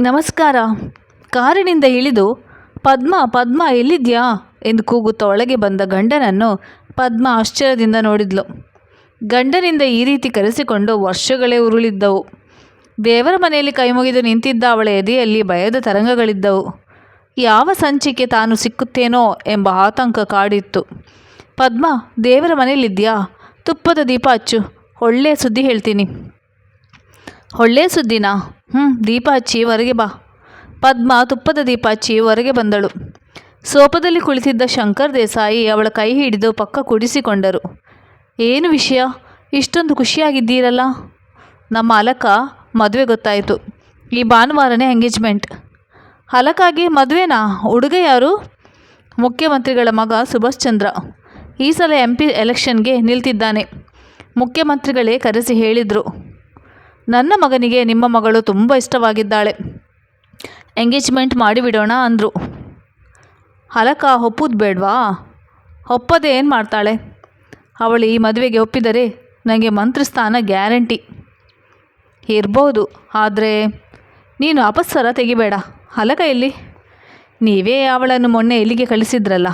ನಮಸ್ಕಾರ. ಕಾರಿನಿಂದ ಇಳಿದು, ಪದ್ಮ ಪದ್ಮ, ಎಲ್ಲಿದ್ಯಾ? ಎಂದು ಕೂಗುತ್ತಾ ಒಳಗೆ ಬಂದ ಗಂಡನನ್ನು ಪದ್ಮ ಆಶ್ಚರ್ಯದಿಂದ ನೋಡಿದ್ಲು. ಗಂಡನಿಂದ ಈ ರೀತಿ ಕರೆಸಿಕೊಂಡು ವರ್ಷಗಳೇ ಉರುಳಿದ್ದವು. ದೇವರ ಮನೆಯಲ್ಲಿ ಕೈಮುಗಿದು ನಿಂತಿದ್ದ ಅವಳ ಎದೆಯಲ್ಲಿ ಭಯದ ತರಂಗಗಳಿದ್ದವು. ಯಾವ ಸಂಚಿಕೆ ತಾನು ಸಿಕ್ಕುತ್ತೇನೋ ಎಂಬ ಆತಂಕ ಕಾಡಿತ್ತು. ಪದ್ಮ, ದೇವರ ಮನೆಯಲ್ಲಿದ್ಯಾ? ತುಪ್ಪದ ದೀಪ ಹಚ್ಚು, ಒಳ್ಳೆಯ ಸುದ್ದಿ ಹೇಳ್ತೀನಿ. ಒಳ್ಳೆಯ ಸುದ್ದಿನಾ? ಹ್ಞೂ ದೀಪ ಹಚ್ಚಿ ಹೊರಗೆ ಬಾ. ಪದ್ಮ ತುಪ್ಪದ ದೀಪ ಹಚ್ಚಿ ಹೊರಗೆ ಬಂದಳು. ಸೋಪದಲ್ಲಿ ಕುಳಿತಿದ್ದ ಶಂಕರ್ ದೇಸಾಯಿ ಅವಳ ಕೈ ಹಿಡಿದು ಪಕ್ಕ ಕುಡಿಸಿಕೊಂಡರು. ಏನು ವಿಷಯ? ಇಷ್ಟೊಂದು ಖುಷಿಯಾಗಿದ್ದೀರಲ್ಲ? ನಮ್ಮ ಅಲಕ ಮದುವೆ ಗೊತ್ತಾಯಿತು. ಈ ಭಾನುವಾರನೇ ಎಂಗೇಜ್ಮೆಂಟ್. ಹಲಕಾಗಿ ಮದುವೆನಾ? ಹುಡುಗ ಯಾರು? ಮುಖ್ಯಮಂತ್ರಿಗಳ ಮಗ ಸುಭಾಷ್ ಚಂದ್ರ. ಈ ಸಲ ಎಂ ಪಿ ಎಲೆಕ್ಷನ್ಗೆ ನಿಲ್ತಿದ್ದಾನೆ. ಮುಖ್ಯಮಂತ್ರಿಗಳೇ ಕರೆಸಿ ಹೇಳಿದರು. ನನ್ನ ಮಗನಿಗೆ ನಿಮ್ಮ ಮಗಳು ತುಂಬ ಇಷ್ಟವಾಗಿದ್ದಾಳೆ. ಎಂಗೇಜ್ಮೆಂಟ್ ಮಾಡಿಬಿಡೋಣ ಅಂದರು. ಹಲಕ ಒಪ್ಪುದು ಬೇಡವಾ? ಒಪ್ಪದೆ ಏನು ಮಾಡ್ತಾಳೆ? ಅವಳು ಈ ಮದುವೆಗೆ ಒಪ್ಪಿದರೆ ನನಗೆ ಮಂತ್ರಿಸ್ಥಾನ ಗ್ಯಾರಂಟಿ. ಇರ್ಬೋದು, ಆದರೆ ನೀನು ಅಪಸ್ವರ ತೆಗಿಬೇಡ. ಹಲಕ ಎಲ್ಲಿ? ನೀವೇ ಅವಳನ್ನು ಮೊನ್ನೆ ಇಲ್ಲಿಗೆ ಕಳಿಸಿದ್ರಲ್ಲ?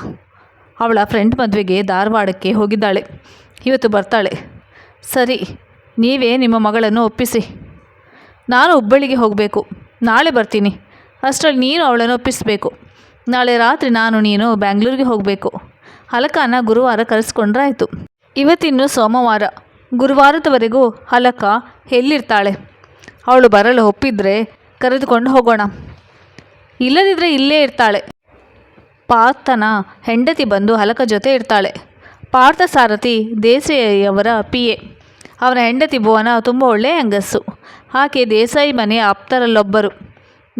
ಅವಳ ಫ್ರೆಂಡ್ ಮದುವೆಗೆ ಧಾರವಾಡಕ್ಕೆ ಹೋಗಿದ್ದಾಳೆ. ಇವತ್ತು ಬರ್ತಾಳೆ. ಸರಿ ನೀವೇ ನಿಮ್ಮ ಮಗಳನ್ನು ಒಪ್ಪಿಸಿ. ನಾನು ಹುಬ್ಬಳ್ಳಿಗೆ ಹೋಗಬೇಕು. ನಾಳೆ ಬರ್ತೀನಿ. ಅಷ್ಟರಲ್ಲಿ ನೀನು ಅವಳನ್ನು ಒಪ್ಪಿಸಬೇಕು. ನಾಳೆ ರಾತ್ರಿ ನಾನು ನೀನು ಬ್ಯಾಂಗ್ಳೂರಿಗೆ ಹೋಗಬೇಕು. ಹಲಕನ ಗುರುವಾರ ಕರೆಸ್ಕೊಂಡ್ರಾಯಿತು. ಇವತ್ತಿನ್ನು ಸೋಮವಾರ. ಗುರುವಾರದವರೆಗೂ ಹಲಕ ಎಲ್ಲಿರ್ತಾಳೆ? ಅವಳು ಬರಲು ಒಪ್ಪಿದ್ರೆ ಕರೆದುಕೊಂಡು ಹೋಗೋಣ. ಇಲ್ಲದಿದ್ದರೆ ಇಲ್ಲೇ ಇರ್ತಾಳೆ. ಪಾರ್ಥನ ಹೆಂಡತಿ ಬಂದು ಹಲಕ ಜೊತೆ ಇರ್ತಾಳೆ. ಪಾರ್ಥ ಸಾರಥಿ ದೇಸಾಯಿಯವರ ಪಿ ಎ. ಅವನ ಹೆಂಡತಿ ಭುವನ ತುಂಬ ಒಳ್ಳೆಯ ಹೆಂಗಸ್ಸು. ಆಕೆ ದೇಸಾಯಿ ಮನೆಯ ಆಪ್ತರಲ್ಲೊಬ್ಬರು.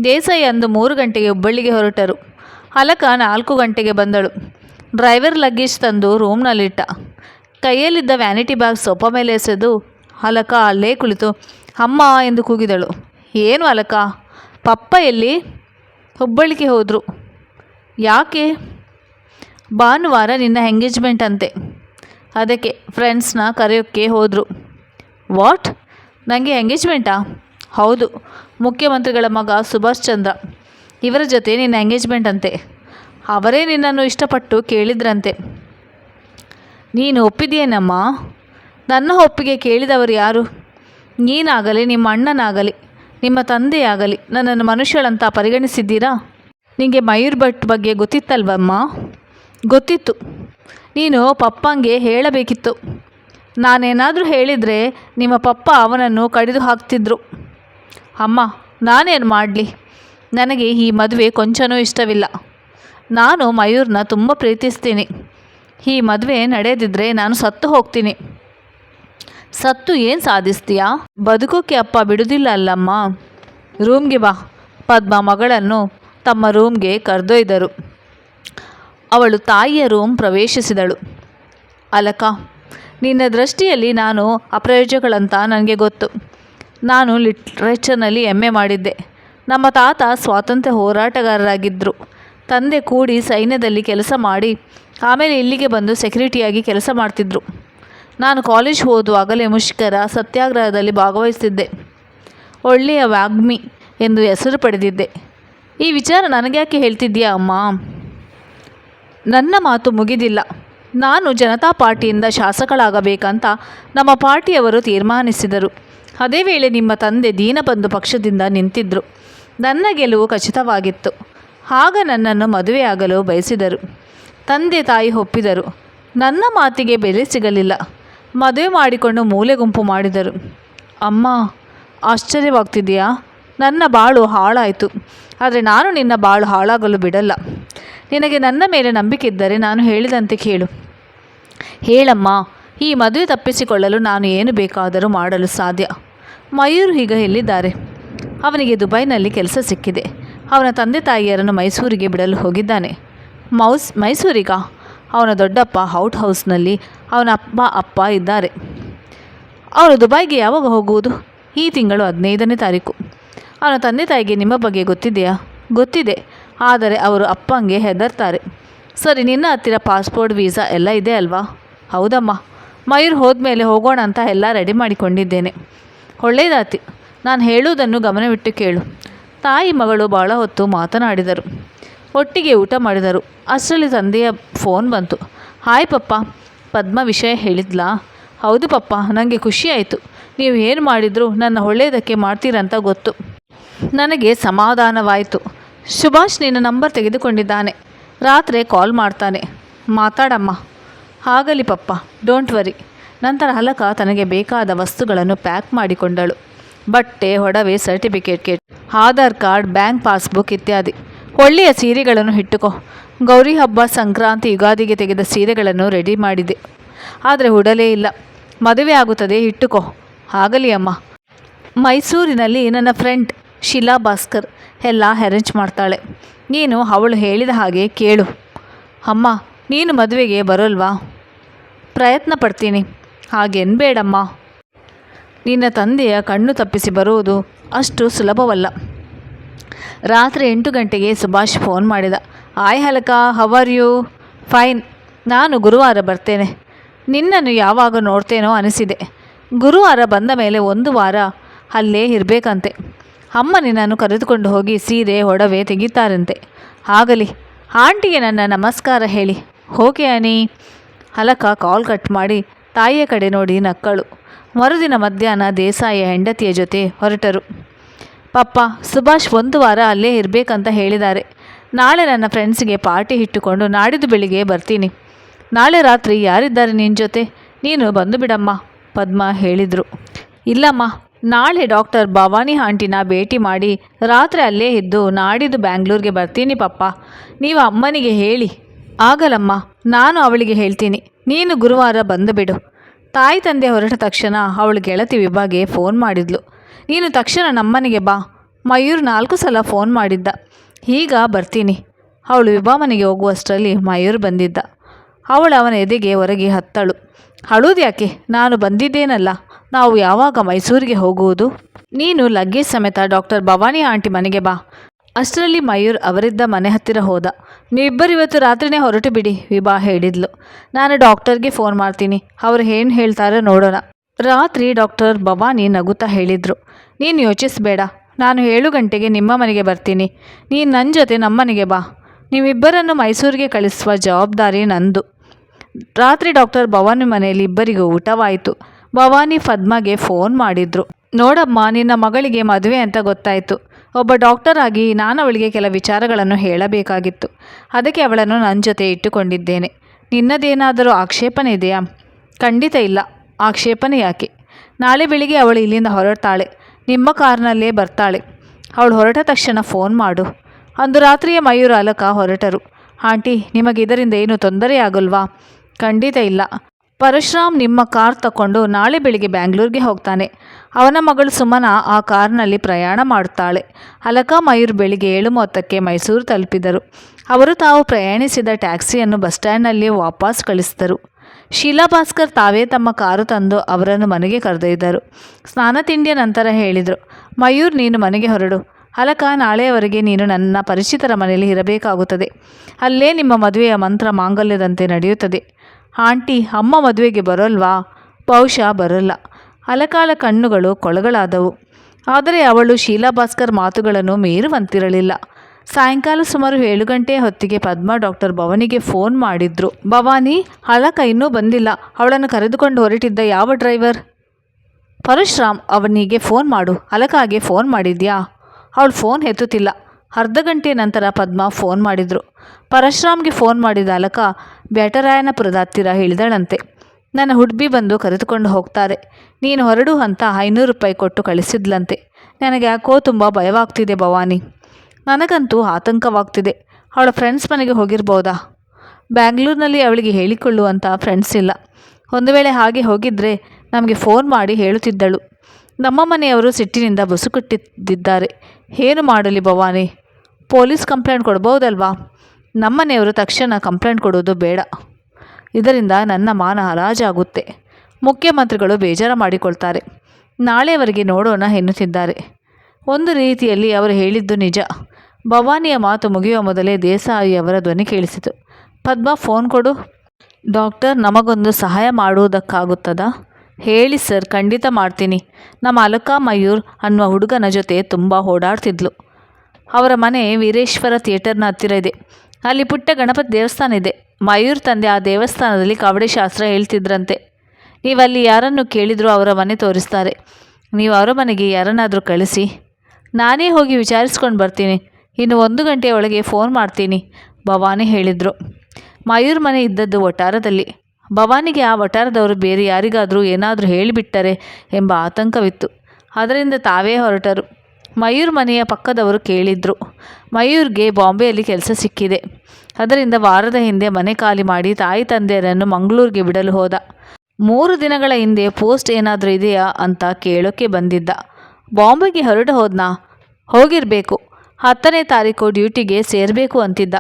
ದೇಸಾಯಿ ಅಂದು ಮೂರು ಗಂಟೆಗೆ ಹುಬ್ಬಳ್ಳಿಗೆ ಹೊರಟರು. ಅಲಕ ನಾಲ್ಕು ಗಂಟೆಗೆ ಬಂದಳು. ಡ್ರೈವರ್ ಲಗೇಜ್ ತಂದು ರೂಮ್ನಲ್ಲಿಟ್ಟ. ಕೈಯಲ್ಲಿದ್ದ ವ್ಯಾನಿಟಿ ಬ್ಯಾಗ್ ಸೊಪ್ಪ ಮೇಲೆ ಎಸೆದು ಅಲಕ ಅಲ್ಲೇ ಕುಳಿತು ಅಮ್ಮ ಎಂದು ಕೂಗಿದಳು. ಏನು ಅಲಕ? ಪಪ್ಪ ಎಲ್ಲಿ? ಹುಬ್ಬಳ್ಳಿಗೆ ಹೋದರು. ಯಾಕೆ? ಭಾನುವಾರ ನಿನ್ನ ಎಂಗೇಜ್ಮೆಂಟ್ ಅಂತೆ. ಅದಕ್ಕೆ ಫ್ರೆಂಡ್ಸ್ನ ಕರೆಯೋಕ್ಕೆ ಹೋದರು. ವಾಟ್? ನನಗೆ ಎಂಗೇಜ್ಮೆಂಟಾ? ಹೌದು, ಮುಖ್ಯಮಂತ್ರಿಗಳ ಮಗ ಸುಭಾಷ್ ಚಂದ್ರ. ಇವರ ಜೊತೆ ನಿನ್ನ ಎಂಗೇಜ್ಮೆಂಟ್ ಅಂತೆ. ಅವರೇ ನಿನ್ನನ್ನು ಇಷ್ಟಪಟ್ಟು ಕೇಳಿದ್ರಂತೆ. ನೀನು ಒಪ್ಪಿದೆಯೇನಮ್ಮ ನನ್ನ ಒಪ್ಪಿಗೆ ಕೇಳಿದವರು ಯಾರು? ನೀನಾಗಲಿ, ನಿಮ್ಮ ಅಣ್ಣನಾಗಲಿ, ನಿಮ್ಮ ತಂದೆಯಾಗಲಿ ನನ್ನನ್ನು ಮನುಷ್ಯಳಂತ ಪರಿಗಣಿಸಿದ್ದೀರಾ? ನಿಮಗೆ ಮಯೂರ್ ಭಟ್ ಬಗ್ಗೆ ಗೊತ್ತಿತ್ತಲ್ವಮ್ಮ? ಗೊತ್ತಿತ್ತು. ನೀನು ಪಪ್ಪಂಗೆ ಹೇಳಬೇಕಿತ್ತು. ನಾನೇನಾದರೂ ಹೇಳಿದರೆ ನಿಮ್ಮ ಪಪ್ಪ ಅವನನ್ನು ಕಡಿದು ಹಾಕ್ತಿದ್ರು. ಅಮ್ಮ, ನಾನೇನು ಮಾಡಲಿ? ನನಗೆ ಈ ಮದುವೆ ಕೊಂಚನೂ ಇಷ್ಟವಿಲ್ಲ. ನಾನು ಮಯೂರ್ನ ತುಂಬ ಪ್ರೀತಿಸ್ತೀನಿ. ಈ ಮದುವೆ ನಡೆದಿದ್ದರೆ ನಾನು ಸತ್ತು ಹೋಗ್ತೀನಿ. ಸತ್ತು ಏನು ಸಾಧಿಸ್ತೀಯಾ? ಬದುಕೋಕೆ ಅಪ್ಪ ಬಿಡುವುದಿಲ್ಲ ಅಲ್ಲಮ್ಮ. ರೂಮ್ಗೆ ಬಾ. ಪದ್ಮ ಮಗಳನ್ನು ತಮ್ಮ ರೂಮ್ಗೆ ಕರೆದೊಯ್ದರು. ಅವಳು ತಾಯಿಯ ರೂಮ್ ಪ್ರವೇಶಿಸಿದಳು. ಅಲಕ ನಿನ್ನ ದೃಷ್ಟಿಯಲ್ಲಿ ನಾನು ಅಪ್ರಯೋಜಕಗಳಂತ ನನಗೆ ಗೊತ್ತು. ನಾನು ಲಿಟ್ರೇಚರ್ನಲ್ಲಿ ಎಂ ಎ ಮಾಡಿದ್ದೆ. ನಮ್ಮ ತಾತ ಸ್ವಾತಂತ್ರ್ಯ ಹೋರಾಟಗಾರರಾಗಿದ್ದರು ತಂದೆ ಕೂಡಿ ಸೈನ್ಯದಲ್ಲಿ ಕೆಲಸ ಮಾಡಿ, ಆಮೇಲೆ ಇಲ್ಲಿಗೆ ಬಂದು ಸೆಕ್ಯೂರಿಟಿಯಾಗಿ ಕೆಲಸ ಮಾಡ್ತಿದ್ರು. ನಾನು ಕಾಲೇಜ್ ಓದುವಾಗಲೇ ಮುಷ್ಕರ ಸತ್ಯಾಗ್ರಹದಲ್ಲಿ ಭಾಗವಹಿಸ್ತಿದ್ದೆ. ಒಳ್ಳೆಯ ವಾಗ್ಮಿ ಎಂದು ಹೆಸರು ಪಡೆದಿದ್ದೆ. ಈ ವಿಚಾರ ನನಗ್ಯಾಕೆ ಹೇಳ್ತಿದ್ದೀಯಾ ಅಮ್ಮ? ನನ್ನ ಮಾತು ಮುಗಿದಿಲ್ಲ. ನಾನು ಜನತಾ ಪಾರ್ಟಿಯಿಂದ ಶಾಸಕಳಾಗಬೇಕಂತ ನಮ್ಮ ಪಾರ್ಟಿಯವರು ತೀರ್ಮಾನಿಸಿದರು. ಅದೇ ವೇಳೆ ನಿಮ್ಮ ತಂದೆ ದೀನಬಂಧು ಪಕ್ಷದಿಂದ ನಿಂತಿದ್ದರು ನನ್ನ ಗೆಲುವು ಖಚಿತವಾಗಿತ್ತು. ಆಗ ನನ್ನನ್ನು ಮದುವೆಯಾಗಲು ಬಯಸಿದರು. ತಂದೆ ತಾಯಿ ಒಪ್ಪಿದರು. ನನ್ನ ಮಾತಿಗೆ ಬೆಲೆ ಸಿಗಲಿಲ್ಲ. ಮದುವೆ ಮಾಡಿಕೊಂಡು ಮೂಲೆ ಗುಂಪು ಮಾಡಿದರು. ಅಮ್ಮ ಆಶ್ಚರ್ಯವಾಗ್ತಿದೆಯಾ ನನ್ನ ಬಾಳು ಹಾಳಾಯಿತು. ಆದರೆ ನಾನು ನಿನ್ನ ಬಾಳು ಹಾಳಾಗಲು ಬಿಡಲ್ಲ. ನಿನಗೆ ನನ್ನ ಮೇಲೆ ನಂಬಿಕೆ ಇದ್ದರೆ ನಾನು ಹೇಳಿದಂತೆ ಕೇಳು. ಹೇಳಮ್ಮ, ಈ ಮದುವೆ ತಪ್ಪಿಸಿಕೊಳ್ಳಲು ನಾನು ಏನು ಬೇಕಾದರೂ ಮಾಡಲು ಸಾಧ್ಯ. ಮಯೂರ್ ಈಗ ಎಲ್ಲಿದ್ದಾರೆ? ಅವನಿಗೆ ದುಬೈನಲ್ಲಿ ಕೆಲಸ ಸಿಕ್ಕಿದೆ. ಅವನ ತಂದೆ ತಾಯಿಯರನ್ನು ಮೈಸೂರಿಗೆ ಬಿಡಲು ಹೋಗಿದ್ದಾನೆ. ಮೌಸ್, ಮೈಸೂರಿಗ? ಅವನ ದೊಡ್ಡಪ್ಪ ಔಟ್ ಹೌಸ್ನಲ್ಲಿ ಅವನ ಅಪ್ಪ ಅಪ್ಪ ಇದ್ದಾರೆ. ಅವನು ದುಬೈಗೆ ಯಾವಾಗ ಹೋಗುವುದು? ಈ ತಿಂಗಳು ಹದಿನೈದನೇ ತಾರೀಕು. ಅವನ ತಂದೆ ತಾಯಿಗೆ ನಿಮ್ಮ ಬಗ್ಗೆ ಗೊತ್ತಿದೆಯಾ? ಗೊತ್ತಿದೆ. ಆದರೆ ಅವರು ಅಪ್ಪಂಗೆ ಹೆದರ್ತಾರೆ. ಸರಿ, ನಿನ್ನ ಹತ್ತಿರ ಪಾಸ್ಪೋರ್ಟ್, ವೀಸಾ ಎಲ್ಲ ಇದೆ ಅಲ್ವಾ? ಹೌದಮ್ಮ. ಮಯೂರ್ ಹೋದ್ಮೇಲೆ ಹೋಗೋಣ ಅಂತ ಎಲ್ಲ ರೆಡಿ ಮಾಡಿಕೊಂಡಿದ್ದೇನೆ. ಒಳ್ಳೆಯದಾತಿ ನಾನು ಹೇಳುವುದನ್ನು ಗಮನವಿಟ್ಟು ಕೇಳು. ತಾಯಿ ಮಗಳು ಬಹಳ ಹೊತ್ತು ಮಾತನಾಡಿದರು. ಒಟ್ಟಿಗೆ ಊಟ ಮಾಡಿದರು. ಅಷ್ಟರಲ್ಲಿ ತಂದೆಯ ಫೋನ್ ಬಂತು. ಹಾಯ್ ಪಪ್ಪ. ಪದ್ಮ ವಿಷಯ ಹೇಳಿದ್ಲಾ? ಹೌದು ಪಪ್ಪ. ನನಗೆ ಖುಷಿಯಾಯಿತು ನೀವು ಏನು ಮಾಡಿದರೂ ನನ್ನ ಒಳ್ಳೆಯದಕ್ಕೆ ಮಾಡ್ತೀರಂತ ಗೊತ್ತು. ನನಗೆ ಸಮಾಧಾನವಾಯಿತು. ಸುಭಾಷ್ ನಿನ್ನ ನಂಬರ್ ತೆಗೆದುಕೊಂಡಿದ್ದಾನೆ. ರಾತ್ರಿ ಕಾಲ್ ಮಾಡ್ತಾನೆ. ಮಾತಾಡಮ್ಮ. ಆಗಲಿ ಪಪ್ಪ ಡೋಂಟ್ ವರಿ ನಂತರ ಹಲಕ ತನಗೆ ಬೇಕಾದ ವಸ್ತುಗಳನ್ನು ಪ್ಯಾಕ್ ಮಾಡಿಕೊಂಡಳು. ಬಟ್ಟೆ, ಒಡವೆ certificate Aadhaar card bank passbook ಇತ್ಯಾದಿ. ಒಳ್ಳೆಯ ಸೀರೆಗಳನ್ನು ಇಟ್ಟುಕೊ. ಗೌರಿ ಹಬ್ಬ, ಸಂಕ್ರಾಂತಿ ಯುಗಾದಿಗೆ ತೆಗೆದ ಸೀರೆಗಳನ್ನು ರೆಡಿ ಮಾಡಿದೆ. ಆದರೆ ಉಡಲೇ ಇಲ್ಲ. ಮದುವೆ ಆಗುತ್ತದೆ, ಇಟ್ಟುಕೋ. ಆಗಲಿ ಅಮ್ಮ. ಮೈಸೂರಿನಲ್ಲಿ ನನ್ನ ಫ್ರೆಂಡ್ ಶಿಲಾ ಭಾಸ್ಕರ್. ಎಲ್ಲ ಅರೇಂಜ್ ಮಾಡ್ತಾಳೆ. ನೀನು ಅವಳು ಹೇಳಿದ ಹಾಗೆ ಕೇಳು. ಅಮ್ಮ, ನೀನು ಮದುವೆಗೆ ಬರೋಲ್ವಾ? ಪ್ರಯತ್ನ ಪಡ್ತೀನಿ. ಹಾಗೆನ್ಬೇಡಮ್ಮ. ನಿನ್ನ ತಂದೆಯ ಕಣ್ಣು ತಪ್ಪಿಸಿ ಬರುವುದು ಅಷ್ಟು ಸುಲಭವಲ್ಲ. ರಾತ್ರಿ ಎಂಟು ಗಂಟೆಗೆ ಸುಭಾಷ್ ಫೋನ್ ಮಾಡಿದ. Hi Halaka how you fine ನಾನು ಗುರುವಾರ ಬರ್ತೇನೆ. ನಿನ್ನನ್ನು ಯಾವಾಗ ನೋಡ್ತೇನೋ ಅನಿಸಿದೆ. ಗುರುವಾರ ಬಂದ ಮೇಲೆ ಒಂದು ವಾರ ಅಲ್ಲೇ ಇರಬೇಕಂತೆ. ಅಮ್ಮ ನಿನ್ನನ್ನು ಕರೆದುಕೊಂಡು ಹೋಗಿ ಸೀರೆ, ಒಡವೆ ತೆಗಿತಾರಂತೆ. ಆಗಲಿ ಆಂಟಿಗೆ ನನ್ನ ನಮಸ್ಕಾರ ಹೇಳಿ. ಓಕೆ ಅನಿ ಹಲಕ ಕಾಲ್ ಕಟ್ ಮಾಡಿ ತಾಯಿಯ ಕಡೆ ನೋಡಿ ನಕ್ಕಳು. ಮರುದಿನ ಮಧ್ಯಾಹ್ನ ದೇಸಾಯಿಯ ಹೆಂಡತಿಯ ಜೊತೆ ಹೊರಟರು. ಪಪ್ಪ, ಸುಭಾಷ್ ಒಂದು ವಾರ ಅಲ್ಲೇ ಇರಬೇಕಂತ ಹೇಳಿದ್ದಾರೆ. ನಾಳೆ ನನ್ನ ಫ್ರೆಂಡ್ಸ್ಗೆ ಪಾರ್ಟಿ ಇಟ್ಟುಕೊಂಡು ನಾಡಿದ್ದು ಬೆಳಿಗ್ಗೆ ಬರ್ತೀನಿ. ನಾಳೆ ರಾತ್ರಿ ಯಾರಿದ್ದಾರೆ ನಿನ್ನ ಜೊತೆ? ನೀನು ಬಂದು ಬಿಡಮ್ಮ, ಪದ್ಮ ಹೇಳಿದರು. ಇಲ್ಲಮ್ಮ ನಾಳೆ ಡಾಕ್ಟರ್ ಭವಾನಿ ಆಂಟಿನ ಭೇಟಿ ಮಾಡಿ ರಾತ್ರಿ ಅಲ್ಲೇ ಇದ್ದು ನಾಡಿದ್ದು ಬ್ಯಾಂಗ್ಳೂರಿಗೆ ಬರ್ತೀನಿ ಪಪ್ಪ. ನೀವು ಅಮ್ಮನಿಗೆ ಹೇಳಿ. ಆಗಲಮ್ಮ, ನಾನು ಅವಳಿಗೆ ಹೇಳ್ತೀನಿ. ನೀನು ಗುರುವಾರ ಬಂದು ಬಿಡು. ತಾಯಿ ತಂದೆ ಹೊರಟ ತಕ್ಷಣ ಅವಳು ಗೆಳತಿ ವಿಭಾಗೆ ಫೋನ್ ಮಾಡಿದ್ಲು. ನೀನು ತಕ್ಷಣ ನಮ್ಮನೆಗೆ ಬಾ. ಮಯೂರ್ ನಾಲ್ಕು ಸಲ ಫೋನ್ ಮಾಡಿದ್ದ. ಈಗ ಬರ್ತೀನಿ. ಅವಳು ವಿಭಾ ಮನೆಗೆ ಹೋಗುವಷ್ಟರಲ್ಲಿ ಮಯೂರ್ ಬಂದಿದ್ದ. ಅವಳು ಅವನ ಎದೆಗೆ ಹೊರಗೆ ಹತ್ತಳು. ಅಳುವುದ್ಯಾಕೆ ನಾನು ಬಂದಿದ್ದೇನಲ್ಲ. ನಾವು ಯಾವಾಗ ಮೈಸೂರಿಗೆ ಹೋಗುವುದು? ನೀನು ಲಗ್ಗೇಜ್ ಸಮೇತ ಡಾಕ್ಟರ್ ಭವಾನಿ ಆಂಟಿ ಮನೆಗೆ ಬಾ. ಅಷ್ಟರಲ್ಲಿ ಮಯೂರ್ ಅವರಿದ್ದ ಮನೆ ಹತ್ತಿರ ಹೋದ. ನೀವಿಬ್ಬರು ಇವತ್ತು ರಾತ್ರಿನೇ ಹೊರಟು ಬಿಡಿ, ವಿಭಾ ಹೇಳಿದ್ಲು. ನಾನು ಡಾಕ್ಟರ್ಗೆ ಫೋನ್ ಮಾಡ್ತೀನಿ. ಅವರು ಏನು ಹೇಳ್ತಾರೋ ನೋಡೋಣ. ರಾತ್ರಿ ಡಾಕ್ಟರ್ ಭವಾನಿ ನಗುತ್ತಾ ಹೇಳಿದರು. ನೀನು ಯೋಚಿಸಬೇಡ. ನಾನು ಏಳು ಗಂಟೆಗೆ ನಿಮ್ಮ ಮನೆಗೆ ಬರ್ತೀನಿ. ನೀನು ನನ್ನ ಜೊತೆ ನಮ್ಮನೆಗೆ ಬಾ. ನೀವಿಬ್ಬರನ್ನು ಮೈಸೂರಿಗೆ ಕಳಿಸುವ ಜವಾಬ್ದಾರಿ ನಂದು. ರಾತ್ರಿ ಡಾಕ್ಟರ್ ಭವಾನಿ ಮನೆಯಲ್ಲಿ ಇಬ್ಬರಿಗೂ ಊಟವಾಯಿತು. ಭವಾನಿ ಫದ್ಮಾಗೆ ಫೋನ್ ಮಾಡಿದ್ರು. ನೋಡಮ್ಮ, ನಿನ್ನ ಮಗಳಿಗೆ ಮದುವೆ ಅಂತ ಗೊತ್ತಾಯಿತು. ಒಬ್ಬ ಡಾಕ್ಟರ್ ಆಗಿ ನಾನು ಅವಳಿಗೆ ಕೆಲ ವಿಚಾರಗಳನ್ನು ಹೇಳಬೇಕಾಗಿತ್ತು. ಅದಕ್ಕೆ ಅವಳನ್ನು ನನ್ನ ಜೊತೆ ಇಟ್ಟುಕೊಂಡಿದ್ದೇನೆ. ನಿನ್ನದೇನಾದರೂ ಆಕ್ಷೇಪಣೆ ಇದೆಯಾ? ಖಂಡಿತ ಇಲ್ಲ. ಆಕ್ಷೇಪಣೆ ಯಾಕೆ? ನಾಳೆ ಬೆಳಿಗ್ಗೆ ಅವಳು ಇಲ್ಲಿಂದ ಹೊರಡ್ತಾಳೆ. ನಿಮ್ಮ ಕಾರ್ನಲ್ಲೇ ಬರ್ತಾಳೆ. ಅವಳು ಹೊರಟ ತಕ್ಷಣ ಫೋನ್ ಮಾಡು. ಅಂದು ರಾತ್ರಿಯ ಮಯೂರ ಅಲಕ ಹೊರಟರು. ಆಂಟಿ ನಿಮಗೆ ಇದರಿಂದ ಏನು ತೊಂದರೆಯಾಗಲ್ವಾ? ಖಂಡಿತ ಇಲ್ಲ. ಪರಶುರಾಮ್ ನಿಮ್ಮ ಕಾರ್ ತಕೊಂಡು ನಾಳೆ ಬೆಳಿಗ್ಗೆ ಬ್ಯಾಂಗ್ಳೂರ್ಗೆ ಹೋಗ್ತಾನೆ. ಅವನ ಮಗಳು ಸುಮನ ಆ ಕಾರ್ನಲ್ಲಿ ಪ್ರಯಾಣ ಮಾಡುತ್ತಾಳೆ. ಅಲಕ ಮಯೂರ್ ಬೆಳಿಗ್ಗೆ ಏಳು ಮೂವತ್ತಕ್ಕೆ ಮೈಸೂರು ತಲುಪಿದರು. ಅವರು ತಾವು ಪ್ರಯಾಣಿಸಿದ ಟ್ಯಾಕ್ಸಿಯನ್ನು ಬಸ್ ಸ್ಟ್ಯಾಂಡ್ನಲ್ಲಿ ವಾಪಸ್ ಕಳಿಸಿದರು. ಶೀಲಾ ಭಾಸ್ಕರ್ ತಾವೇ ತಮ್ಮ ಕಾರು ತಂದು ಅವರನ್ನು ಮನೆಗೆ ಕರೆದೊಯ್ದರು. ಸ್ನಾನ ತಿಂಡಿಯ ನಂತರ ಹೇಳಿದರು, ಮಯೂರ್, ನೀನು ಮನೆಗೆ ಹೊರಡು. ಅಲಕ, ನಾಳೆಯವರೆಗೆ ನೀನು ನನ್ನ ಪರಿಚಿತರ ಮನೆಯಲ್ಲಿ ಇರಬೇಕಾಗುತ್ತದೆ. ಅಲ್ಲೇ ನಿಮ್ಮ ಮದುವೆಯ ಮಂತ್ರ ಮಾಂಗಲ್ಯದಂತೆ ನಡೆಯುತ್ತದೆ. ಆಂಟಿ, ಅಮ್ಮ ಮದುವೆಗೆ ಬರೋಲ್ವಾ? ಬಹುಶಃ ಬರಲ್ಲ. ಅಲಕಾಲ ಕಣ್ಣುಗಳು ಕೊಳಗಳಾದವು. ಆದರೆ ಅವಳು ಶೀಲಾ ಭಾಸ್ಕರ್ ಮಾತುಗಳನ್ನು ಮೀರುವಂತಿರಲಿಲ್ಲ. ಸಾಯಂಕಾಲ ಸುಮಾರು ಏಳು ಗಂಟೆಯ ಹೊತ್ತಿಗೆ ಪದ್ಮ ಡಾಕ್ಟರ್ ಭವಾನಿಗೆ ಫೋನ್ ಮಾಡಿದ್ರು. ಭವಾನಿ, ಅಲಕ ಇನ್ನೂ ಬಂದಿಲ್ಲ. ಅವಳನ್ನು ಕರೆದುಕೊಂಡು ಹೊರಟಿದ್ದ ಯಾವ ಡ್ರೈವರ್? ಪರಶುರಾಮ್, ಅವನಿಗೆ ಫೋನ್ ಮಾಡು. ಅಲಕಾಗೆ ಫೋನ್ ಮಾಡಿದ್ಯಾ? ಅವಳು ಫೋನ್ ಎತ್ತುತ್ತಿಲ್ಲ. ಅರ್ಧ ಗಂಟೆ ನಂತರ ಪದ್ಮ ಫೋನ್ ಮಾಡಿದರು. ಪರಶುರಾಮ್ಗೆ ಫೋನ್ ಮಾಡಿದ ಅಲಕ ಬ್ಯಾಟರಾಯನಪುರದ ಹತ್ತಿರ ಹೇಳಿದಳಂತೆ. ನನ್ನ ಹುಡ್ಬಿ ಬಂದು ಕರೆದುಕೊಂಡು ಹೋಗ್ತಾರೆ. ನೀನು ಹೊರಡು ಅಂತ ಐನೂರು ರೂಪಾಯಿ ಕೊಟ್ಟು ಕಳಿಸಿದ್ಲಂತೆ. ನನಗೆ ಯಾಕೋ ತುಂಬ ಭಯವಾಗ್ತಿದೆ ಭವಾನಿ. ನನಗಂತೂ ಆತಂಕವಾಗ್ತಿದೆ. ಅವಳ ಫ್ರೆಂಡ್ಸ್ ಮನೆಗೆ ಹೋಗಿರ್ಬೋದಾ? ಬ್ಯಾಂಗ್ಳೂರಿನಲ್ಲಿ ಅವಳಿಗೆ ಹೇಳಿಕೊಳ್ಳುವಂಥ ಫ್ರೆಂಡ್ಸ್ ಇಲ್ಲ. ಒಂದು ವೇಳೆ ಹಾಗೆ ಹೋಗಿದ್ದರೆ ನಮಗೆ ಫೋನ್ ಮಾಡಿ ಹೇಳುತ್ತಿದ್ದಳು. ನಮ್ಮ ಮನೆಯವರು ಸಿಟ್ಟಿನಿಂದ ಬಸುಕುಟ್ಟಿದ್ದಾರೆ ಏನು ಮಾಡಲಿ ಭವಾನಿ? ಪೊಲೀಸ್ ಕಂಪ್ಲೇಂಟ್ ಕೊಡ್ಬೋದಲ್ವಾ? ನಮ್ಮನೆಯವರು ತಕ್ಷಣ ಕಂಪ್ಲೇಂಟ್ ಕೊಡೋದು ಬೇಡ. ಇದರಿಂದ ನನ್ನ ಮಾನ ಹರಾಜಾಗುತ್ತೆ ಮುಖ್ಯಮಂತ್ರಿಗಳು ಬೇಜಾರು ಮಾಡಿಕೊಳ್ತಾರೆ. ನಾಳೆವರೆಗೆ ನೋಡೋಣ ಎನ್ನುತ್ತಿದ್ದಾರೆ. ಒಂದು ರೀತಿಯಲ್ಲಿ ಅವರು ಹೇಳಿದ್ದು ನಿಜ. ಭವಾನಿಯ ಮಾತು ಮುಗಿಯುವ ಮೊದಲೇ ದೇಸಾಯಿ ಅವರ ಧ್ವನಿ ಕೇಳಿಸಿತು. ಪದ್ಮ ಫೋನ್ ಕೊಡು. ಡಾಕ್ಟರ್, ನಮಗೊಂದು ಸಹಾಯ ಮಾಡುವುದಕ್ಕಾಗುತ್ತದಾ? ಹೇಳಿ ಸರ್, ಖಂಡಿತ ಮಾಡ್ತೀನಿ. ನಮ್ಮ ಅಲಕಾ ಮಯೂರ್ ಅನ್ನುವ ಹುಡುಗನ ಜೊತೆ ತುಂಬ ಓಡಾಡ್ತಿದ್ಲು. ಅವರ ಮನೆ ವೀರೇಶ್ವರ ಥಿಯೇಟರ್ನ ಹತ್ತಿರ ಇದೆ. ಅಲ್ಲಿ ಪುಟ್ಟ ಗಣಪತಿ ದೇವಸ್ಥಾನ ಇದೆ. ಮಯೂರ್ ತಂದೆ ಆ ದೇವಸ್ಥಾನದಲ್ಲಿ ಕವಡೆ ಶಾಸ್ತ್ರ ಹೇಳ್ತಿದ್ರಂತೆ. ನೀವಲ್ಲಿ ಯಾರನ್ನು ಕೇಳಿದರೂ ಅವರ ಮನೆ ತೋರಿಸ್ತಾರೆ. ನೀವು ಅವರ ಮನೆಗೆ ಯಾರನ್ನಾದರೂ ಕಳಿಸಿ. ನಾನೇ ಹೋಗಿ ವಿಚಾರಿಸ್ಕೊಂಡು ಬರ್ತೀನಿ. ಇನ್ನು ಒಂದು ಗಂಟೆಯ ಒಳಗೆ ಫೋನ್ ಮಾಡ್ತೀನಿ, ಭವಾನಿ ಹೇಳಿದರು. ಮಯೂರ್ ಮನೆ ಇದ್ದದ್ದು ವಠಾರದಲ್ಲಿ ಭವಾನಿಗೆ ಆ ವಠಾರದವರು ಬೇರೆ ಯಾರಿಗಾದರೂ ಏನಾದರೂ ಹೇಳಿಬಿಟ್ಟರೆ ಎಂಬ ಆತಂಕವಿತ್ತು. ಅದರಿಂದ ತಾವೇ ಹೊರಟರು. ಮಯೂರ್ ಮನೆಯ ಪಕ್ಕದವರು ಕೇಳಿದ್ರು. ಮಯೂರ್ಗೆ ಬಾಂಬೆಯಲ್ಲಿ ಕೆಲಸ ಸಿಕ್ಕಿದೆ. ಅದರಿಂದ ವಾರದ ಹಿಂದೆ ಮನೆ ಖಾಲಿ ಮಾಡಿ ತಾಯಿ ತಂದೆಯರನ್ನು ಮಂಗಳೂರಿಗೆ ಬಿಡಲು ಹೋದ. ಮೂರು ದಿನಗಳ ಹಿಂದೆ ಪೋಸ್ಟ್ ಏನಾದರೂ ಇದೆಯಾ ಅಂತ ಕೇಳೋಕ್ಕೆ ಬಂದಿದ್ದ. ಬಾಂಬೆಗೆ ಹೊರಟು ಹೋದ್ನಾ? ಹೋಗಿರಬೇಕು. ಹತ್ತನೇ ತಾರೀಕು ಡ್ಯೂಟಿಗೆ ಸೇರಬೇಕು ಅಂತಿದ್ದ.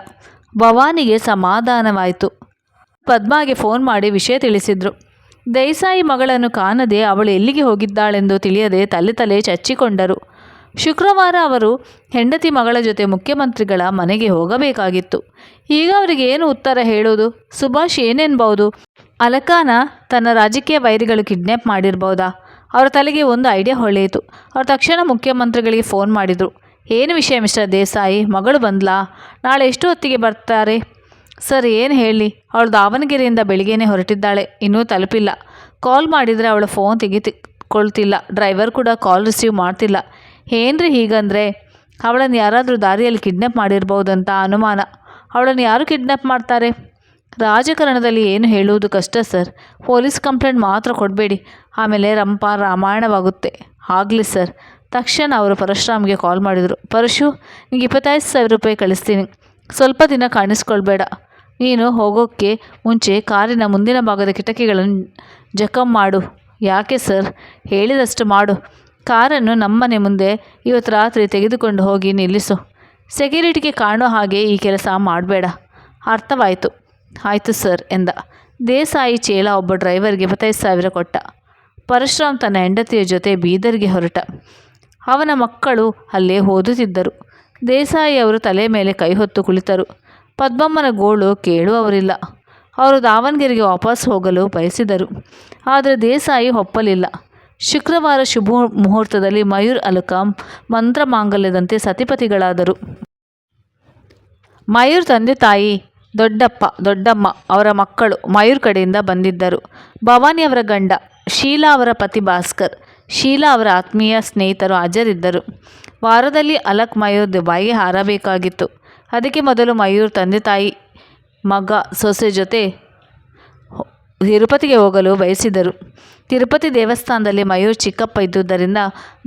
ಭವಾನಿಗೆ ಸಮಾಧಾನವಾಯಿತು. ಪದ್ಮಾಗೆ ಫೋನ್ ಮಾಡಿ ವಿಷಯ ತಿಳಿಸಿದ್ರು. ದೇಸಾಯಿ ಮಗಳನ್ನು ಕಾಣದೆ ಅವಳು ಎಲ್ಲಿಗೆ ಹೋಗಿದ್ದಾಳೆಂದು ತಿಳಿಯದೆ ತಲೆ ತಲೆ ಚಚ್ಚಿಕೊಂಡರು. ಶುಕ್ರವಾರ ಅವರು ಹೆಂಡತಿ ಮಗಳ ಜೊತೆ ಮುಖ್ಯಮಂತ್ರಿಗಳ ಮನೆಗೆ ಹೋಗಬೇಕಾಗಿತ್ತು. ಈಗ ಅವರಿಗೆ ಏನು ಉತ್ತರ ಹೇಳೋದು ಸುಭಾಷ್ ಏನೆನ್ಬಹುದು ಅಲಕಾನ ತನ್ನ ರಾಜಕೀಯ ವೈರಿಗಳು ಕಿಡ್ನ್ಯಾಪ್ ಮಾಡಿರ್ಬೋದಾ? ಅವರ ತಲೆಗೆ ಒಂದು ಐಡಿಯಾ ಹೊಳೆಯಿತು. ಅವರು ತಕ್ಷಣ ಮುಖ್ಯಮಂತ್ರಿಗಳಿಗೆ ಫೋನ್ ಮಾಡಿದರು. ಏನು ವಿಷಯ ಮಿಸ್ಟರ್ ದೇಸಾಯಿ? ಮಗಳು ಬಂದ್ಲಾ? ನಾಳೆ ಎಷ್ಟು ಹೊತ್ತಿಗೆ ಬರ್ತಾರೆ? ಸರ್, ಏನು ಹೇಳಿ? ಅವಳು ದಾವಣಗೆರೆಯಿಂದ ಬೆಳಿಗ್ಗೆನೇ ಹೊರಟಿದ್ದಾಳೆ. ಇನ್ನೂ ತಲುಪಿಲ್ಲ. ಕಾಲ್ ಮಾಡಿದರೆ ಅವಳ ಫೋನ್ ತೆಗೆದುಕೊಳ್ತಿಲ್ಲ. ಡ್ರೈವರ್ ಕೂಡ ಕಾಲ್ ರಿಸೀವ್ ಮಾಡ್ತಿಲ್ಲ. ಏನ್ರಿ ಹೀಗಂದರೆ? ಅವಳನ್ನು ಯಾರಾದರೂ ದಾರಿಯಲ್ಲಿ ಕಿಡ್ನ್ಯಾಪ್ ಮಾಡಿರ್ಬೋದಂತ ಅನುಮಾನ. ಅವಳನ್ನು ಯಾರು ಕಿಡ್ನಾಪ್ ಮಾಡ್ತಾರೆ? ರಾಜಕಾರಣದಲ್ಲಿ ಏನು ಹೇಳುವುದು ಕಷ್ಟ, ಸರ್. ಪೊಲೀಸ್ ಕಂಪ್ಲೇಂಟ್ ಮಾತ್ರ ಕೊಡಬೇಡಿ. ಆಮೇಲೆ ರಂಪ ರಾಮಾಯಣವಾಗುತ್ತೆ. ಆಗಲಿ, ಸರ್. ತಕ್ಷಣ ಅವರು ಪರಶುರಾಮ್ಗೆ ಕಾಲ್ ಮಾಡಿದರು. ಪರಶು, ನಿಂಗೆ ಇಪ್ಪತ್ತೈದು ಸಾವಿರ ರೂಪಾಯಿ ಕಳಿಸ್ತೀನಿ. ಸ್ವಲ್ಪ ದಿನ ಕಾಣಿಸ್ಕೊಳ್ಬೇಡ. ನೀನು ಹೋಗೋಕ್ಕೆ ಮುಂಚೆ ಕಾರಿನ ಮುಂದಿನ ಭಾಗದ ಕಿಟಕಿಗಳನ್ನು ಜಖಂ ಮಾಡು. ಯಾಕೆ, ಸರ್? ಹೇಳಿದಷ್ಟು ಮಾಡು. ಕಾರನ್ನು ನಮ್ಮನೆ ಮುಂದೆ ಇವತ್ತು ರಾತ್ರಿ ತೆಗೆದುಕೊಂಡು ಹೋಗಿ ನಿಲ್ಲಿಸು. ಸೆಕ್ಯೂರಿಟಿಗೆ ಕಾಣೋ ಹಾಗೆ ಈ ಕೆಲಸ ಮಾಡಬೇಡ. ಅರ್ಥವಾಯಿತು. ಆಯಿತು ಸರ್ ಎಂದ. ದೇಸಾಯಿ ಚೇಲ ಒಬ್ಬ ಡ್ರೈವರ್ಗೆ ಇಪ್ಪತ್ತೈದು ಸಾವಿರ ಕೊಟ್ಟ. ಪರಶುರಾಮ್ ತನ್ನ ಹೆಂಡತಿಯ ಜೊತೆ ಬೀದರ್ಗೆ ಹೊರಟ. ಅವನ ಮಕ್ಕಳು ಅಲ್ಲೇ ಓದುತ್ತಿದ್ದರು. ದೇಸಾಯಿ ಅವರು ತಲೆ ಮೇಲೆ ಕೈ ಹೊತ್ತು ಕುಳಿತರು. ಪದ್ಮಮ್ಮನ ಗೋಳು ಕೇಳುವವರಿಲ್ಲ. ಅವರು ದಾವಣಗೆರೆಗೆ ವಾಪಸ್ ಹೋಗಲು ಬಯಸಿದರು. ಆದರೆ ದೇಸಾಯಿ ಒಪ್ಪಲಿಲ್ಲ. ಶುಕ್ರವಾರ ಶುಭ ಮುಹೂರ್ತದಲ್ಲಿ ಮಯೂರ್ ಅಲಕಾಂ ಮಂತ್ರ ಮಾಂಗಲ್ಯದಂತೆ ಸತಿಪತಿಗಳಾದರು. ಮಯೂರ್ ತಂದೆ ತಾಯಿ ದೊಡ್ಡಪ್ಪ, ದೊಡ್ಡಮ್ಮ ಅವರ ಮಕ್ಕಳು ಮಯೂರ್ ಕಡೆಯಿಂದ ಬಂದಿದ್ದರು. ಭವಾನಿಯವರ ಗಂಡ ಶೀಲಾ ಅವರ ಪತಿ ಭಾಸ್ಕರ್, ಶೀಲಾ ಅವರ ಆತ್ಮೀಯ ಸ್ನೇಹಿತರು ಹಾಜರಿದ್ದರು. ವಾರದಲ್ಲಿ ಅಲಕ್ ಮಯೂರ್ ದುಬಾಯಿಗೆ ಹಾರಬೇಕಾಗಿತ್ತು. ಅದಕ್ಕೆ ಮೊದಲು ಮಯೂರ್ ತಂದೆ ತಾಯಿ ಮಗ ಸೊಸೆ ಜೊತೆ ತಿರುಪತಿಗೆ ಹೋಗಲು ಬಯಸಿದರು. ತಿರುಪತಿ ದೇವಸ್ಥಾನದಲ್ಲಿ ಮಯೂರ್ ಚಿಕ್ಕಪ್ಪ ಇದ್ದುದರಿಂದ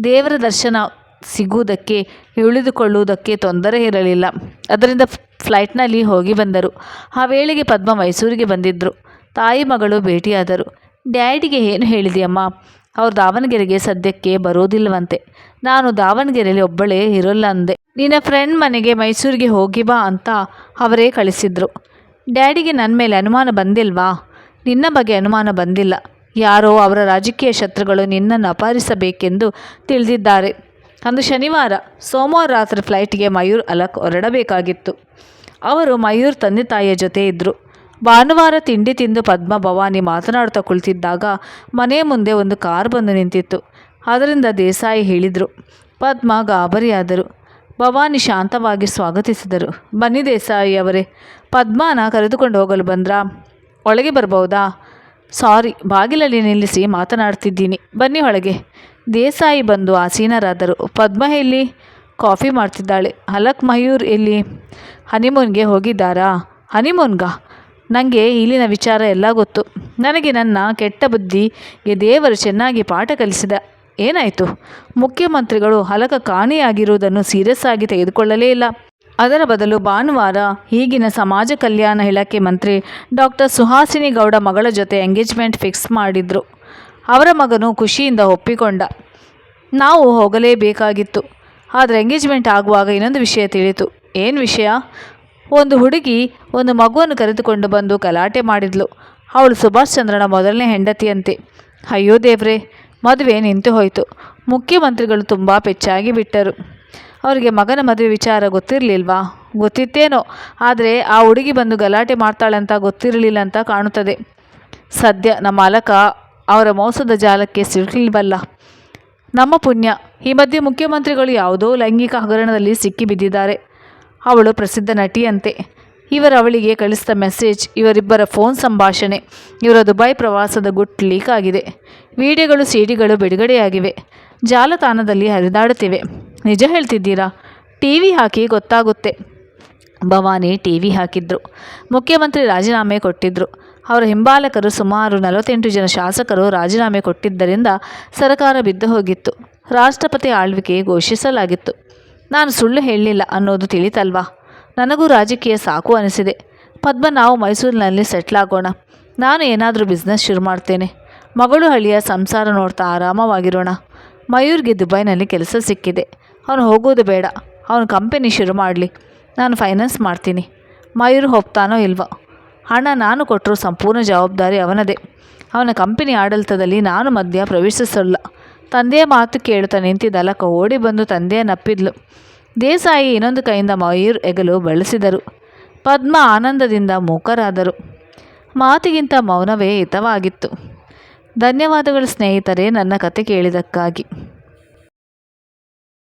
ದೇವರ ದರ್ಶನ ಸಿಗುವುದಕ್ಕೆ, ಇಳಿದುಕೊಳ್ಳುವುದಕ್ಕೆ ತೊಂದರೆ ಇರಲಿಲ್ಲ. ಅದರಿಂದ ಫ್ಲೈಟ್ನಲ್ಲಿ ಹೋಗಿ ಬಂದರು. ಆ ವೇಳೆಗೆ ಪದ್ಮ ಮೈಸೂರಿಗೆ ಬಂದಿದ್ದರು ತಾಯಿ ಮಗಳು ಭೇಟಿಯಾದರು. ಡ್ಯಾಡಿಗೆ ಏನು ಹೇಳಿದೆಯಮ್ಮ? ಅವ್ರು ದಾವಣಗೆರೆಗೆ ಸದ್ಯಕ್ಕೆ ಬರೋದಿಲ್ಲವಂತೆ ನಾನು ದಾವಣಗೆರೆಯಲ್ಲಿ ಒಬ್ಬಳೇ ಇರೋಲ್ಲ ಅಂದೆ. ನಿನ್ನ ಫ್ರೆಂಡ್ ಮನೆಗೆ ಮೈಸೂರಿಗೆ ಹೋಗಿ ಬಾ ಅಂತ ಅವರೇ ಕಳಿಸಿದ್ರು. ಡ್ಯಾಡಿಗೆ ನನ್ನ ಮೇಲೆ ಅನುಮಾನ ಬಂದಿಲ್ವಾ? ನಿನ್ನ ಬಗ್ಗೆ ಅನುಮಾನ ಬಂದಿಲ್ಲ. ಯಾರೋ ಅವರ ರಾಜಕೀಯ ಶತ್ರುಗಳು ನಿನ್ನನ್ನು ಅಪಹರಿಸಬೇಕೆಂದು ತಿಳಿದಿದ್ದಾರೆ. ಅಂದು ಶನಿವಾರ, ಸೋಮವಾರ ರಾತ್ರಿ ಫ್ಲೈಟ್ಗೆ ಮಯೂರ್ ಅಲಕ್ ಹೊರಡಬೇಕಾಗಿತ್ತು. ಅವರು ಮಯೂರ್ ತಂದೆ ತಾಯಿಯ ಜೊತೆ ಇದ್ದರು ಭಾನುವಾರ ತಿಂಡಿ ತಿಂದು ಪದ್ಮ ಭವಾನಿ ಮಾತನಾಡ್ತಾ ಕುಳಿತಿದ್ದಾಗ ಮನೆ ಮುಂದೆ ಒಂದು ಕಾರ್ ಬಂದು ನಿಂತಿತ್ತು. ಅದರಿಂದ ದೇಸಾಯಿ ಹೇಳಿದರು, ಪದ್ಮ ಗಾಬರಿಯಾದರು. ಭವಾನಿ ಶಾಂತವಾಗಿ ಸ್ವಾಗತಿಸಿದರು. ಬನ್ನಿ ದೇಸಾಯಿ ಅವರೇ, ಪದ್ಮನ ಕರೆದುಕೊಂಡು ಹೋಗಲು ಬಂದ್ರಾ? ಒಳಗೆ ಬರ್ಬೋದಾ? ಸಾರಿ, ಬಾಗಿಲಲ್ಲಿ ನಿಲ್ಲಿಸಿ ಮಾತನಾಡ್ತಿದ್ದೀನಿ. ಬನ್ನಿ ಒಳಗೆ. ದೇಸಾಯಿ ಬಂದು ಆಸೀನರಾದರು. ಪದ್ಮ ಎಲ್ಲಿ? ಕಾಫಿ ಮಾಡ್ತಿದ್ದಾಳೆ. ಹಲಕ್ ಮಯೂರ್ ಎಲ್ಲಿ? ಹನಿಮೂನ್ಗೆ ಹೋಗಿದ್ದಾರಾ? ಹನಿಮೂನ್ಗಾ? ನನಗೆ ಇಲ್ಲಿನ ವಿಚಾರ ಎಲ್ಲ ಗೊತ್ತು. ನನಗೆ ನನ್ನ ಕೆಟ್ಟ ಬುದ್ಧಿಗೆ ದೇವರು ಚೆನ್ನಾಗಿ ಪಾಠ ಕಲಿಸಿದ. ಏನಾಯಿತು? ಮುಖ್ಯಮಂತ್ರಿಗಳು ಹಲಕ ಕಾಣೆಯಾಗಿರುವುದನ್ನು ಸೀರಿಯಸ್ ಆಗಿ ತೆಗೆದುಕೊಳ್ಳಲೇ ಇಲ್ಲ. ಅದರ ಬದಲು ಭಾನುವಾರ ಈಗಿನ ಸಮಾಜ ಕಲ್ಯಾಣ ಇಲಾಖೆ ಮಂತ್ರಿ ಡಾಕ್ಟರ್ ಸುಹಾಸಿನಿ ಗೌಡ ಮಗಳ ಜೊತೆ ಎಂಗೇಜ್ಮೆಂಟ್ ಫಿಕ್ಸ್ ಮಾಡಿದ್ರು. ಅವರ ಮಗನು ಖುಷಿಯಿಂದ ಒಪ್ಪಿಕೊಂಡ. ನಾವು ಹೋಗಲೇಬೇಕಾಗಿತ್ತು. ಆದರೆ ಎಂಗೇಜ್ಮೆಂಟ್ ಆಗುವಾಗ ಇನ್ನೊಂದು ವಿಷಯ ತಿಳಿತು. ಏನು ವಿಷಯ? ಒಂದು ಹುಡುಗಿ ಒಂದು ಮಗುವನ್ನು ಕರೆದುಕೊಂಡು ಬಂದು ಗಲಾಟೆ ಮಾಡಿದ್ಲು. ಅವಳು ಸುಭಾಷ್ ಚಂದ್ರನ ಮೊದಲನೇ ಹೆಂಡತಿಯಂತೆ. ಅಯ್ಯೋ ದೇವ್ರೆ, ಮದುವೆ ನಿಂತು ಹೋಯಿತು. ಮುಖ್ಯಮಂತ್ರಿಗಳು ತುಂಬ ಪೆಚ್ಚಾಗಿ ಬಿಟ್ಟರು. ಅವರಿಗೆ ಮಗನ ಮದುವೆ ವಿಚಾರ ಗೊತ್ತಿರಲಿಲ್ವಾ? ಗೊತ್ತಿತ್ತೇನೋ, ಆದರೆ ಆ ಹುಡುಗಿ ಬಂದು ಗಲಾಟೆ ಮಾಡ್ತಾಳೆ ಅಂತ ಗೊತ್ತಿರಲಿಲ್ಲ ಅಂತ ಕಾಣುತ್ತದೆ. ಸದ್ಯ ನಮ್ಮ ಅಲಕ ಅವರ ಮೋಸದ ಜಾಲಕ್ಕೆ ಸಿಲುಕಿಲ್ವಲ್ಲ ನಮ್ಮ ಪುಣ್ಯ, ಈ ಮಧ್ಯೆ ಮುಖ್ಯಮಂತ್ರಿಗಳು ಯಾವುದೋ ಲೈಂಗಿಕ ಹಗರಣದಲ್ಲಿ ಸಿಕ್ಕಿಬಿದ್ದಿದ್ದಾರೆ ಅವಳು ಪ್ರಸಿದ್ಧ ನಟಿಯಂತೆ. ಇವರ ಅವಳಿಗೆ ಕಳಿಸಿದ ಮೆಸೇಜ್, ಇವರಿಬ್ಬರ ಫೋನ್ ಸಂಭಾಷಣೆ, ಇವರ ದುಬೈ ಪ್ರವಾಸದ ಗುಟ್ ಲೀಕ್ ಆಗಿದೆ. ವಿಡಿಯೋಗಳು, ಸಿಡಿಗಳು ಬಿಡುಗಡೆಯಾಗಿವೆ. ಜಾಲತಾಣದಲ್ಲಿ ಹರಿದಾಡುತ್ತಿವೆ. ನಿಜ ಹೇಳ್ತಿದ್ದೀರಾ? ಟಿ ವಿ ಹಾಕಿ ಗೊತ್ತಾಗುತ್ತೆ. ಭವಾನಿ ಟಿ ವಿ ಹಾಕಿದ್ರು. ಮುಖ್ಯಮಂತ್ರಿ ರಾಜೀನಾಮೆ ಕೊಟ್ಟಿದ್ದರು ಅವರ ಹಿಂಬಾಲಕರು ಸುಮಾರು ನಲವತ್ತೆಂಟು ಜನ ಶಾಸಕರು ರಾಜೀನಾಮೆ ಕೊಟ್ಟಿದ್ದರಿಂದ ಸರ್ಕಾರ ಬಿದ್ದು ಹೋಗಿತ್ತು. ರಾಷ್ಟ್ರಪತಿ ಆಳ್ವಿಕೆ ಘೋಷಿಸಲಾಗಿತ್ತು. ನಾನು ಸುಳ್ಳು ಹೇಳಲಿಲ್ಲ ಅನ್ನೋದು ತಿಳಿತಲ್ವಾ? ನನಗೂ ರಾಜಕೀಯ ಸಾಕು ಅನಿಸಿದೆ. ಪದ್ಮ, ನಾವು ಮೈಸೂರಿನಲ್ಲಿ ಸೆಟ್ಲ್ ಆಗೋಣ. ನಾನು ಏನಾದರೂ ಬಿಸ್ನೆಸ್ ಶುರು ಮಾಡ್ತೇನೆ. ಮಗಳು ಹಳ್ಳಿಯ ಸಂಸಾರ ನೋಡ್ತಾ ಆರಾಮವಾಗಿರೋಣ. ಮಯೂರ್ಗೆ ದುಬೈನಲ್ಲಿ ಕೆಲಸ ಸಿಕ್ಕಿದೆ. ಅವನು ಹೋಗೋದು ಬೇಡ. ಅವನು ಕಂಪೆನಿ ಶುರು ಮಾಡಲಿ. ನಾನು ಫೈನಾನ್ಸ್ ಮಾಡ್ತೀನಿ. ಮಯೂರ್ ಹೋಗ್ತಾನೋ ಇಲ್ವೋ? ಹಣ ನಾನು ಕೊಟ್ಟರು ಸಂಪೂರ್ಣ ಜವಾಬ್ದಾರಿ ಅವನದೇ. ಅವನ ಕಂಪನಿ ಆಡಳಿತದಲ್ಲಿ ನಾನು ಮಧ್ಯ ಪ್ರವೇಶಿಸಲ್ಲ. ತಂದೆಯ ಮಾತು ಕೇಳುತ್ತಾ ನಿಂತಿದ್ದ ಕ ಓಡಿ ಬಂದು ತಂದೆಯ ನಪ್ಪಿದ್ಲು. ದೇಸಾಯಿ ಇನ್ನೊಂದು ಕೈಯಿಂದ ಮಯೂರ್ ಎಗಲು ಬಳಸಿದರು. ಪದ್ಮ ಆನಂದದಿಂದ ಮೂಕರಾದರು. ಮಾತಿಗಿಂತ ಮೌನವೇ ಹಿತವಾಗಿತ್ತು. ಧನ್ಯವಾದಗಳು ಸ್ನೇಹಿತರೇ, ನನ್ನ ಕತೆ ಕೇಳಿದ್ದಕ್ಕಾಗಿ.